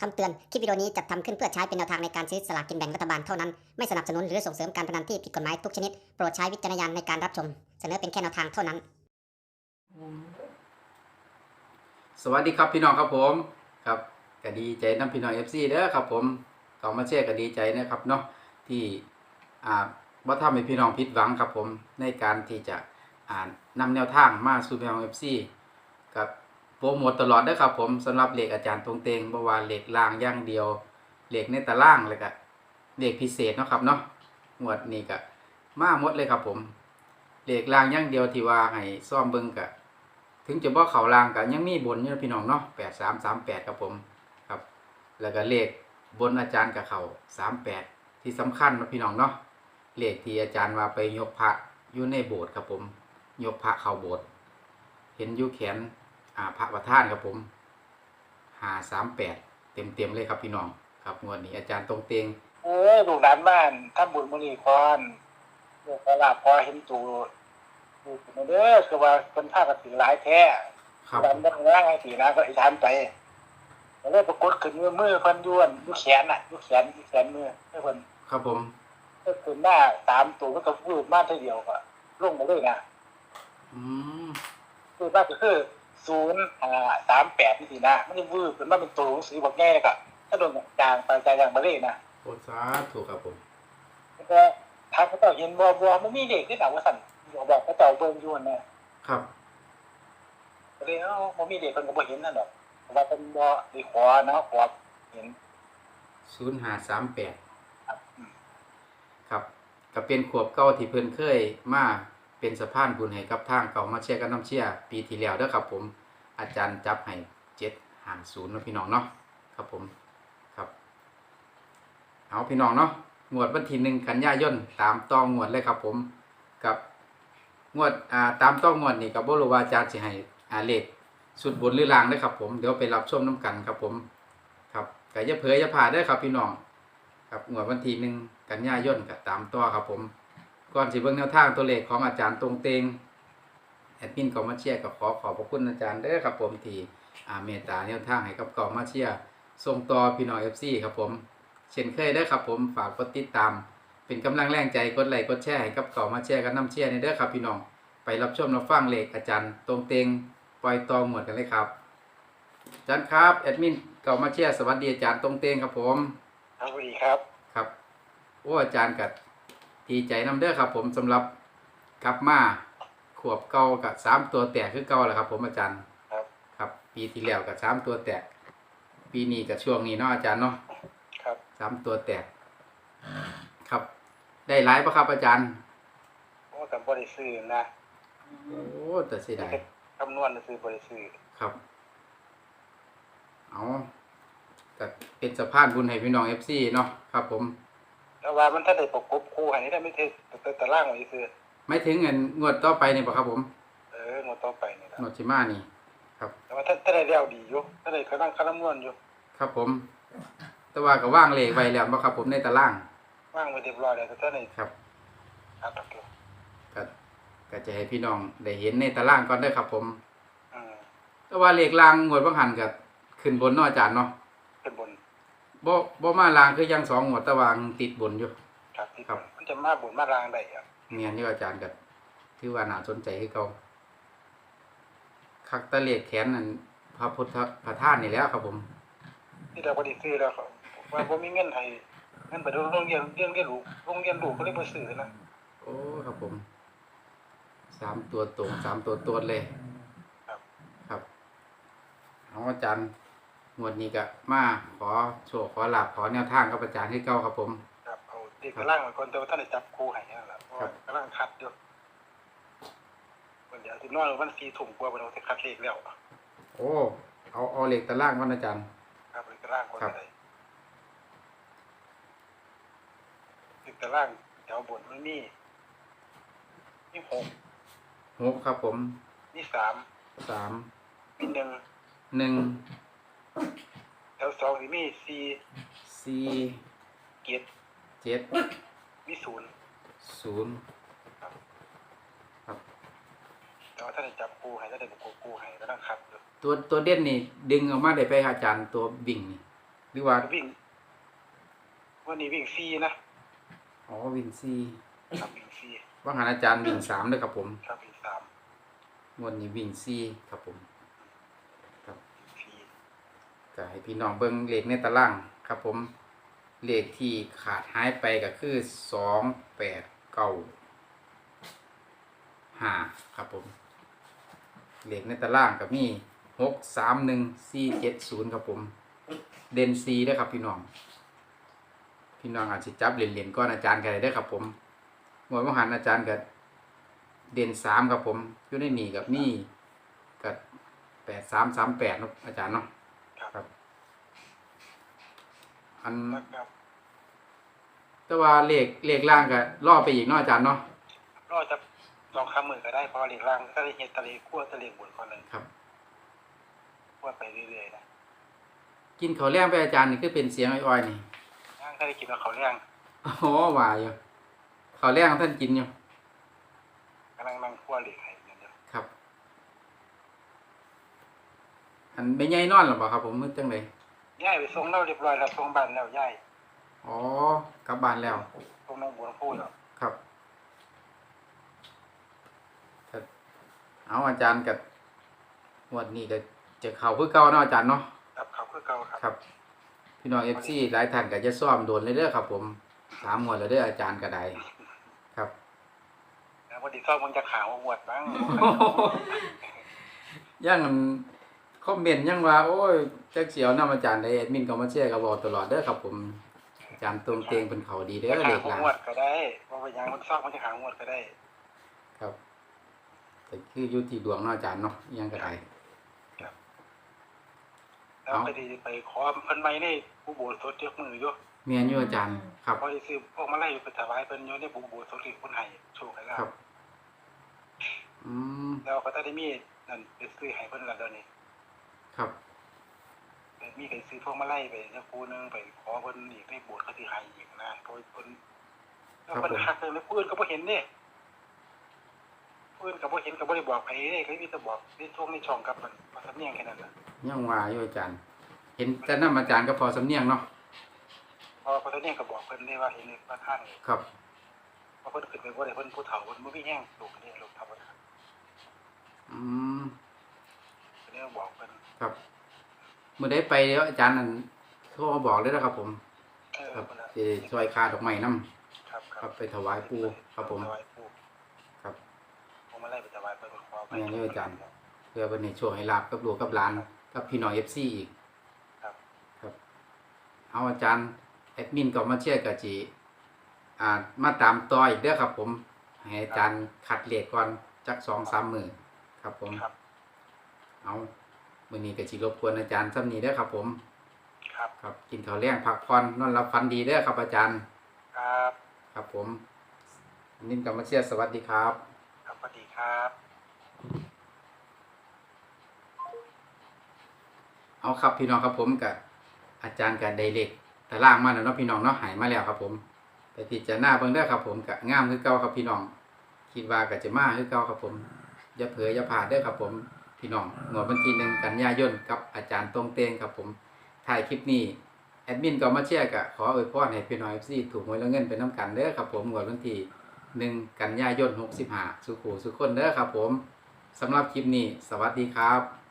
คำเตือน คลิปวิดีโอนี้จัดทำขึ้นเพื่อใช้เป็นแนวทางในการซื้อสลากกินแบ่งรัฐบาลเท่านั้น ไม่สนับสนุนหรือส่งเสริมการพนันที่ผิดกฎหมายทุกชนิด โปรดใช้วิจารณญาณในการรับชม เสนอเป็นแค่แนวทางเท่านั้น สวัสดีครับพี่น้องครับผมครับก็ดีใจน้ำพี่น้องเอฟซีเด้อครับผมเขามาแชร์ก็ดีใจนะครับเนาะที่อ่าว่าทำให้พี่น้องผิดหวังครับผมในการที่จะอ่านนำแนวทางมาสู่พี่น้องเอฟซี โปรโมทตลอดด้อครับผมสำหรับเหลขอาจารย์ตรงเตงบ่ว่าเหลขล่างย่างเดียวเหลขในตารางเลยก็เลขพิเศษเนาะครับเนาะงวดนี้ก็มาหมดเลยครับผมเหลขล่างย่างเดียวที่ว่าให้ซ่อมเบิ่งกะถึงจะบ่เข่าล่างกันยังมีบนอยู่นะพี่น้องเนาะแปดสามสามแปดครับผมครับ แล้วก็เหลขบนอาจารย์กับเข่าสามแปดที่สำคัญนะพี่น้องเนาะเหลขที่อาจารย์ว่าไปยกพระอยู่ในโบสถ์ครับผม ยกพระเข้าโบสถ์เห็นอยู่แขน พระประธานครับผมหาสามแปดเต็มเต็มเลยครับพี่น้องครับงวดนี้อาจารย์ตรงเตงเออลูกหลานบ้านถ้าบุญมุนีพรลูกกระลาพอเห็นตูลูกมาเด้อคือว่าคนภาคกันถือหลายแท้ครับดันบ้างนะไอ้สีนะก็ไอ้ทานไปแล้วเลยปรากฏขึ้นมือมือเพิ่นย้วนลูกแขนน่ะลูกแขนลูกแขนมือเพิ่นครับผมก็ขึ้นหน้าสามตัวมันก็พูดมาทีเดียวก็ลงมาเลยนะอืมพูดมาก็คือ ศูนย์อ่าสามแปดนี่สินะมันจะวืบเป็นมาเป็นตัวหนังสือบอกแง่ก็ถ้าโดนจางไปจางมาเลยนะโอสาถูกครับผมแล้วก็ทางพระเจ้าเห็นบัวบัวมันมีเด็กที่หนักว่าสั่นบอกบอกพระเจ้าเบิ่งอยวนนะครับก็เลยเอ้ามันมีเด็กคนก็บ่เห็นนั่นหรอกเพราะว่าเป็นบ่ได้ขอนะขอเห็นศูนย์หาสามแปดครับอืมครับก็เป็นขวบเก่าที่เพิ่นเคยมา เป็นสะพานบุญให้กับทางเก่ามาเชียร์กันน้ำเชียร์ปีที่แล้วเด้อครับผมอาจารย์จับให้เจ็ดหางศูนย์นะพี่น้องเนาะครับผมครับเอาพี่น้องเนาะงวดวันที่หนึ่งกันยายนตามต้องงวดเลยครับผมกับงวดอ่าตามต้องงวดนี่กับบรูวาอาจารย์สิให้อ่าเลขสุดบนหรือล่างเด้อครับผมเดี๋ยวไปรับชมน้ำกันครับผมครับก็อย่าเผลออย่าพลาดเด้ครับพี่น้องครับงวดวันที่หนึ่งกันยายนกับตามต่อครับผม ก่อนสิเบิ่งแนวทางตัวเลขของอาจารย์ตรงเตงแอดมินกองมาเชียร์กับขอขอบพระคุณอาจารย์เด้อครับผมที่อ่าเมตตาแนวทางให้กับกองมาเชียร์ส่งต่อพี่น้อง FC ครับผม เช่นเคยเด้อครับผมฝากกดติดตาม เป็นกำลังแรงใจกดไลค์กดแชร์ให้กับกองมาเชียร์กันน้ำเชียร์ในเด้อครับพี่น้องไปรับชมรับฟังเลขอาจารย์ตรงเตงปล่อยตองหมวดกันเลยครับอาจารย์ครับแอดมินกองมาเชียร์สวัสดีอาจารย์ตรงเตงครับผมครับสวัสดีครับครับโอ้อาจารย์กัด ดีใจนำเด้อครับ ผมสำหรับกลับมาขวบเก่ากับสามตัวแตกคือเก่าแหละครับ ผมอาจารย์ครับ ครับ ปีที่แล้วกับสามตัวแตก ปีนี้กับช่วงนี้เนาะอาจารย์เนาะครับสามตัวแตก ครับ ได้หลายปะครับอาจารย์โอ้แต่บ่ได้ซื้อนะโอ้แต่เสียดายคำนวณซื้อบ่ได้ซื้อครับ เอาก็เป็นสะพานบุญให้พี่น้องเอฟซีเนาะครับ ผม แต่ว่ามันถ้าได้ประกบคู่ให้นี่ได้ไม่เทแต่ตารางไว้ซื้อไม่ถึงเงินงวดต่อไปนี่ปะครับผมเอองวดต่อไปนี่ล่ะงวดชิมานี่ ครับ แต่ว่าถ้าถ้าได้แล้วดีอยู่ถ้าได้กำลังคำนวณอยู่ ครับผม แต่ว่าก็ว่างเลขไว้แล้วบ่ครับผมในตาราง ว่างไว้เรียบร้อยแล้วแต่ถ้าได้ครับครับโอเคก็ก็จะให้พี่น้องได้เห็นในตารางก่อนเด้อครับผมอืมแต่ว่าเลขล่างงวดบางหันก็ขึ้นบนเนาะอาจารย์เนาะเป็นบน บ่บ่มาล่างคือยังสองงวดแต่ว่าติดบนอยู่ ครับที่ครับ มันจะมาบนมารางได้อะเมียนอยู่อาจารย์ก็ถือว่าน่าสนใจคือเก่าคักตะเลขแขนนั่นพระพุทธพระธาตุนี่แหล้วครับผมที่เราบ่ได้ซื้อแล้วครับว่าบ่มีเงินให้เงินไปโรงเรียนเรียนเรียนลูกโรงเรียนลูกก็เลยบ่ซื้อนะโอ้ครับผมสามตัวตรงสามตัวตัวเลย ครับ ครับเอาอาจารย์ งวดนี้ก็มาขอโชว์ขอลาบขอแนวทางกับอาจารย์ให้เก้าครับผม ครับเอาเด็กกำลังไว้ก่อนแต่ว่าท่านได้จับครูให้นั่นแหละเพราะครัว่าบกำลังคัดอยู่วันเดี๋ยวสินอนวัน4ทุ่มกว่าบ่ต้องสิคัดเลขแล้ว โอ้เอาเอาเหล็กตะล่างวันอาจารย์ ครับเลขกำลังก่อนครับได้เลขกำลังแถวบนมันมีมีหกหกครับผมมีสามสามมีหนึ่งหนึ่ง แถวสองสิมีสี่สี่เจ็ดเจ็ดมีศูนย์ศูนย์ครับแต่ว่าท่านได้จับครูให้ท่านได้ประกบครูให้กำลังคัดอยู่ตัวตัวเด่นนี่ ดึงออกมาได้ไปครับอาจารย์ตัวบิ่งนี่รือว่า วิ่งวันนี้วิ่งฟรีนะอ๋อวิ่งสี่ครับวิ่งฟรีว่าหารอาจารย์วิ่งสามเลยครับผม ครับวิ่งสามงวดนี้วิ่งสี่ครับผมครับฟรี ก็ให้พี่น้องเบิ่งเลขในตารางครับผมเลขที่ขาดหายไปก็คือสองแปดเก้าห้าครับผมเลขในตารางก็มีหกสามหนึ่งสี่เจ็ดศูนย์ครับผม เด่นซีได้ครับพี่น้อง พี่น้องอาจจะจับเหรียญก้อนอาจารย์กันได้ครับผมหมวดมหันอาจารย์กับเด่นสามครับผมอยู่ในหนี่กับนี่กับแปดสามสามแปดนะอาจารย์เนาะ ครับ ครับ อันแล้วก็แต่ว่าเลขเลขล่างก็ล่อไปอีกเนาะอาจารย์เนาะรอจะลองคำมือก็ได้เพราะว่าเหล็กล่างถ้าได้เห็ดทะเลขั้วทะเลบนก่อนเลยครับ ขั้วไปเรื่อยๆนะกินข้าวแรงไปอาจารย์นี่คือเป็นเสียงอ้อยๆนี่ย่างถ้าได้กินกับเขาวเลี้ยงอ๋อว่าอยู่ข้าวแรงท่านกินอยู่กำลังนั่งขั้วเหล็กให้เนี่ยเดียวครับ อันไม่ใหญ่นอนหรอเปล่าครับ ผมมึกจังเลย ย่ายไปส่งเราเรียบร้อยแล้วส่งบ้านแล้วย่ายอ๋อกลับบ้านแล้ว ส่งน้องบัวพูดแล้วครับครับเอาอาจารย์กับงวดนี้ก็จะเข้าคือเก่าเนาะอาจารย์เนาะครับเขาคือเก่าครับ ครับ พี่น้องเอฟซีหลายท่านก็จะซ่อมโดนเลยเด้อครับ ผมสามงวดแล้วเด้ออาจารย์ก็ได้ครับแล้วพอดีซ่อมมันจะขาวมาหวดบ้างยังอัน คอมเมนต์ยังว่า โอ้ยจักเสียวนำอาจารย์ได้แอดมินก็มาแชร์ก็บอกตลอดเด้อครับผมอาจารย์ตรงเตงเป็นเขาดีเด้อจะเด็ขากวหลานหวดก็ได้เพราะว่ายังมันซ่อมมันจะขาวหวดก็ได้ ครับแต่คืออยู่ที่ดวงเนาะอาจารย์เนาะอิหยังก็ได้แล้วไปดีไปขอเพิ่นไม่ได้ผู้โบสถ์สดยกมืออยู่เมียนอยู่อาจารย์ ครับพอได้ซื้อพวกมาไล่ไปถวายเพิ่นอยู่ในผู้โบสถ์สดที่คนให้โชคให้ลาครับบอืมแล้วก็ได้มีนั่นไปซื้อให้เพิ่นละเดี๋ยวนี้ ครับมีไปซื้อพวกมาไล่ไปเนี่ยผู้หนึงไปขอเพิ่นอีกในโบสถ์เขาสิให้อีกนะเพราะเพิ่นแล้วเพิ่นฮักเลยแล้วผู้อื่นก็บ่เห็นเด้ผู้อื่นก็บ่เห็นก็บ่ได้บอกไผเด้ก็มีแต่บอกในช่วงในช่องกับมันว่าสำเนียงแค่นั้นน่ะยังว่าอยู่อาจารย์ เห็นแต่นํอาจารย์ก็พอสำเนียงเนาะพอพอสำเนียงก็บอกเพิ่นได้ว่าเห็นในพระท่านครับเพราะเพิ่นขึ้นไปบ่ได้เพิ่นผู้เฒ่าเพิ่นบ่มีแห้งลูกนี่ลูกธรรมดาอืมเพิ่นเลยบอกเพิ่น ครับเมื่อได้ไปแล้วอาจารย์นั่นโทรมาบอกเลยนะครับ ผม เออครับเพิ่นน่ะจะช่วยค่าดอกไม้นํครับคครัรับบไปถวายปู่ครับผม ถวายปู่ครับผมมาไล่ไปถวายเพิ่นขอไปแม่นอยู่อาจารย์ เพื่อเป็นในช่วงให้ลาบกับลูกกับหลานกับพี่น้องเอฟซีอีกครับครับเอาอาจารย์แอดมินก็มาเชื่อกับจีอ่ามาตามต่ออีกเด้อครับ ผมให้อาจารย์คัดเลขก่อนจักสองสามมือครับผม ครับเอา มื้อนี้ก็สิรบกวนอาจารย์ซ้ำนี้เด้อครับ ผม ครับ ครับ กินข้าวแรงพักผ่อนนอนหลับฝันดีเด้อครับ อาจารย์ ครับ ครับผมนิ่มกับมาเชียร์สวัสดีครับ ครับสวัสดีครับ เอาครับพี่น้องครับผมกับอาจารย์กับไดเล็กตารางมาแล้วเนาะพี่น้องเนาะหายมาแล้วครับ ผมไปพิจารณาเบิ่งเด้อครับ ผมกับงามคือเก่าครับพี่น้องคิดว่าก็จะมาคือเก่าครับผมอย่าเผลออย่าพลาดเด้อครับผม พี่น้องหมวดวันที่หนึ่งกันยายนกับอาจารย์ตรงเตงครับผมถ่ายคลิปนี้แอดมินก็มาแชร์กะขออวยพรให้พี่น้อง FC ถูกหวยแล้วเงินเป็นน้ำกันเด้อครับผมหมวดวันที่หนึ่งกันยายนหกสุขูสุขคนเด้อครับผมสำหรับคลิปนี้ สวัสดีครับ